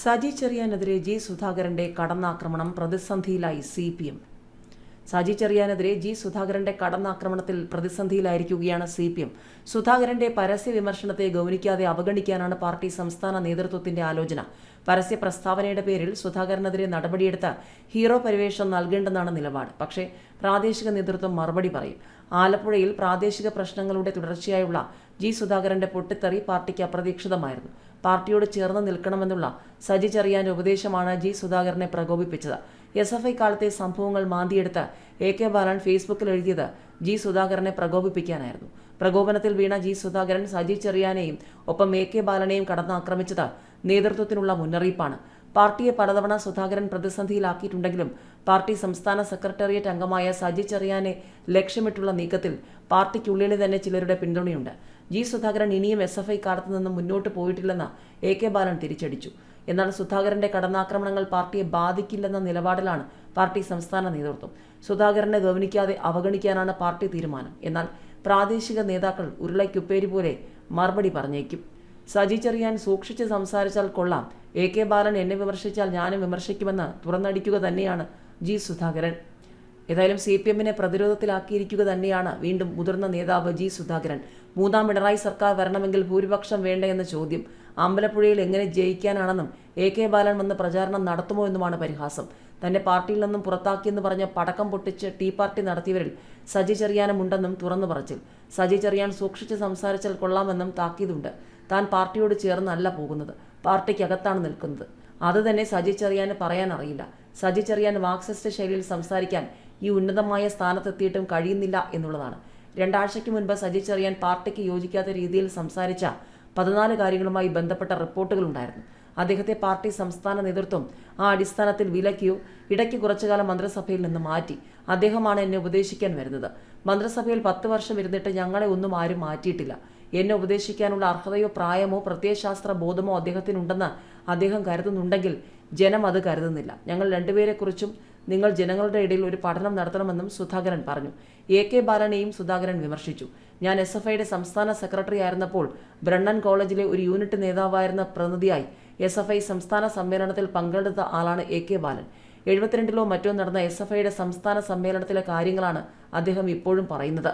സജി ചെറിയാനെതിരെ ജി സുധാകരന്റെ കടന്നാക്രമണം പ്രതിസന്ധിയിലായി സി പി എം. സജി ചെറിയാനെതിരെ ജി സുധാകരന്റെ കടന്നാക്രമണത്തിൽ പ്രതിസന്ധിയിലായിരിക്കുകയാണ് സി പി എം. സുധാകരന്റെ പരസ്യ വിമർശനത്തെ ഗൗനിക്കാതെ അവഗണിക്കാനാണ് പാർട്ടി സംസ്ഥാന നേതൃത്വത്തിന്റെ ആലോചന. പരസ്യ പ്രസ്താവനയുടെ പേരിൽ സുധാകരനെതിരെ നടപടിയെടുത്ത് ഹീറോ പരിവേഷം നൽകേണ്ടെന്നാണ് നിലപാട്. പക്ഷേ പ്രാദേശിക നേതൃത്വം മറുപടി പറയും. ആലപ്പുഴയിൽ പ്രാദേശിക പ്രശ്നങ്ങളുടെ തുടർച്ചയായുള്ള ജി സുധാകരന്റെ പൊട്ടിത്തെറി പാർട്ടിക്ക് അപ്രതീക്ഷിതമായിരുന്നു. പാർട്ടിയോട് ചേർന്ന് നിൽക്കണമെന്നുള്ള സജി ചെറിയാന്റെ ഉപദേശമാണ് ജി സുധാകരനെ പ്രകോപിപ്പിച്ചത്. എസ് എഫ് ഐ കാലത്തെ സംഭവങ്ങൾ മാന്തിയെടുത്ത് എ കെ ബാലൻ ഫേസ്ബുക്കിൽ എഴുതിയത് ജി സുധാകരനെ പ്രകോപിപ്പിക്കാനായിരുന്നു. പ്രകോപനത്തിൽ വീണ ജി സുധാകരൻ സജി ചെറിയാനെയും ഒപ്പം എ കെ ബാലനെയും കടന്നാക്രമിച്ചത് നേതൃത്വത്തിനുള്ള മുന്നറിയിപ്പാണ്. പാർട്ടിയെ പലതവണ സുധാകരൻ പ്രതിസന്ധിയിലാക്കിയിട്ടുണ്ടെങ്കിലും പാർട്ടി സംസ്ഥാന സെക്രട്ടേറിയറ്റ് അംഗമായ സജി ചെറിയാനെ ലക്ഷ്യമിട്ടുള്ള നീക്കത്തിൽ പാർട്ടിക്കുള്ളിലെ തന്നെ ചിലരുടെ പിന്തുണയുണ്ട്. ജി സുധാകരൻ ഇനിയും എസ് എഫ് ഐ കാലത്ത് നിന്നും മുന്നോട്ട് പോയിട്ടില്ലെന്ന് എ കെ ബാലൻ തിരിച്ചടിച്ചു. എന്നാൽ സുധാകരന്റെ കടന്നാക്രമണങ്ങൾ പാർട്ടിയെ ബാധിക്കില്ലെന്ന നിലപാടിലാണ് പാർട്ടി സംസ്ഥാന നേതൃത്വം. സുധാകരനെ ഗൗനിക്കാതെ അവഗണിക്കാനാണ് പാർട്ടി തീരുമാനം. എന്നാൽ പ്രാദേശിക നേതാക്കൾ ഉരുളയ്ക്കുപ്പേരി പോലെ മറുപടി പറഞ്ഞേക്കും. സജി ചെറിയാൻ സൂക്ഷിച്ച് സംസാരിച്ചാൽ കൊള്ളാം. എ കെ ബാലൻ എന്നെ വിമർശിച്ചാൽ ഞാനും വിമർശിക്കുമെന്ന് തുറന്നടിക്കുക തന്നെയാണ് ജി സുധാകരൻ. ഏതായാലും സി പി എമ്മിനെ പ്രതിരോധത്തിലാക്കിയിരിക്കുക തന്നെയാണ് വീണ്ടും മുതിർന്ന നേതാവ് ജി സുധാകരൻ. മൂന്നാം പിണറായി സർക്കാർ വരണമെങ്കിൽ ഭൂരിപക്ഷം വേണ്ട എന്ന ചോദ്യം. അമ്പലപ്പുഴയിൽ എങ്ങനെ ജയിക്കാനാണെന്നും എ കെ ബാലൻ വന്ന് പ്രചാരണം നടത്തുമോ എന്നുമാണ് പരിഹാസം. തന്നെ പാർട്ടിയിൽ നിന്നും പുറത്താക്കിയെന്ന് പറഞ്ഞ പടക്കം പൊട്ടിച്ച് ടീ പാർട്ടി നടത്തിയവരിൽ സജി ചെറിയാനുമുണ്ടെന്നും തുറന്നു പറച്ചിൽ. സജി ചെറിയാൻ സൂക്ഷിച്ച് സംസാരിച്ചാൽ കൊള്ളാമെന്നും താക്കീതുണ്ട്. താൻ പാർട്ടിയോട് ചേർന്നല്ല പോകുന്നത്. പാർട്ടിക്കകത്താണ് നിൽക്കുന്നത്. അത് തന്നെ സജി ചെറിയാന് പറയാനറിയില്ല. സജി ചെറിയാൻ മാർക്സിസ്റ്റ് ശൈലിയിൽ സംസാരിക്കാൻ ഈ ഉന്നതമായ സ്ഥാനത്തെത്തിയിട്ടും കഴിയുന്നില്ല എന്നുള്ളതാണ്. രണ്ടാഴ്ചയ്ക്ക് മുൻപ് സജി ചെറിയാൻ പാർട്ടിക്ക് യോജിക്കാത്ത രീതിയിൽ സംസാരിച്ച പതിനാല് കാര്യങ്ങളുമായി ബന്ധപ്പെട്ട റിപ്പോർട്ടുകളുണ്ടായിരുന്നു അദ്ദേഹത്തെ പാർട്ടി സംസ്ഥാന നേതൃത്വം ആ അടിസ്ഥാനത്തിൽ വിലക്കിയോ ഇടയ്ക്ക് കുറച്ചുകാലം മന്ത്രിസഭയിൽ നിന്ന് മാറ്റി. അദ്ദേഹമാണ് എന്നെ ഉപദേശിക്കാൻ വരുന്നത്. മന്ത്രിസഭയിൽ പത്ത് വർഷം ഇരുന്നിട്ട് ഞങ്ങളെ ഒന്നും ആരും മാറ്റിയിട്ടില്ല. എന്നെ ഉപദേശിക്കാനുള്ള അർഹതയോ പ്രായമോ പ്രത്യയശാസ്ത്ര ബോധമോ അദ്ദേഹത്തിനുണ്ടെന്ന് അദ്ദേഹം കരുതുന്നുണ്ടെങ്കിൽ ജനം അത് കരുതുന്നില്ല. ഞങ്ങൾ രണ്ടുപേരെക്കുറിച്ചും നിങ്ങൾ ജനങ്ങളുടെ ഇടയിൽ ഒരു പഠനം നടത്തണമെന്നും സുധാകരൻ പറഞ്ഞു. എ കെ ബാലനെയും സുധാകരൻ വിമർശിച്ചു. ഞാൻ എസ് എഫ് ഐയുടെ സംസ്ഥാന സെക്രട്ടറി ആയിരുന്നപ്പോൾ ബ്രണ്ണൻ കോളേജിലെ ഒരു യൂണിറ്റ് നേതാവായിരുന്ന പ്രതിനിധിയായി. എസ് എഫ് ഐ സംസ്ഥാന സമ്മേളനത്തിൽ പങ്കെടുത്ത ആളാണ് എ കെ ബാലൻ. എഴുപത്തിരണ്ടിലോ മറ്റോ നടന്ന എസ് എഫ് ഐയുടെ സംസ്ഥാന സമ്മേളനത്തിലെ കാര്യങ്ങളാണ് അദ്ദേഹം ഇപ്പോഴും പറയുന്നത്.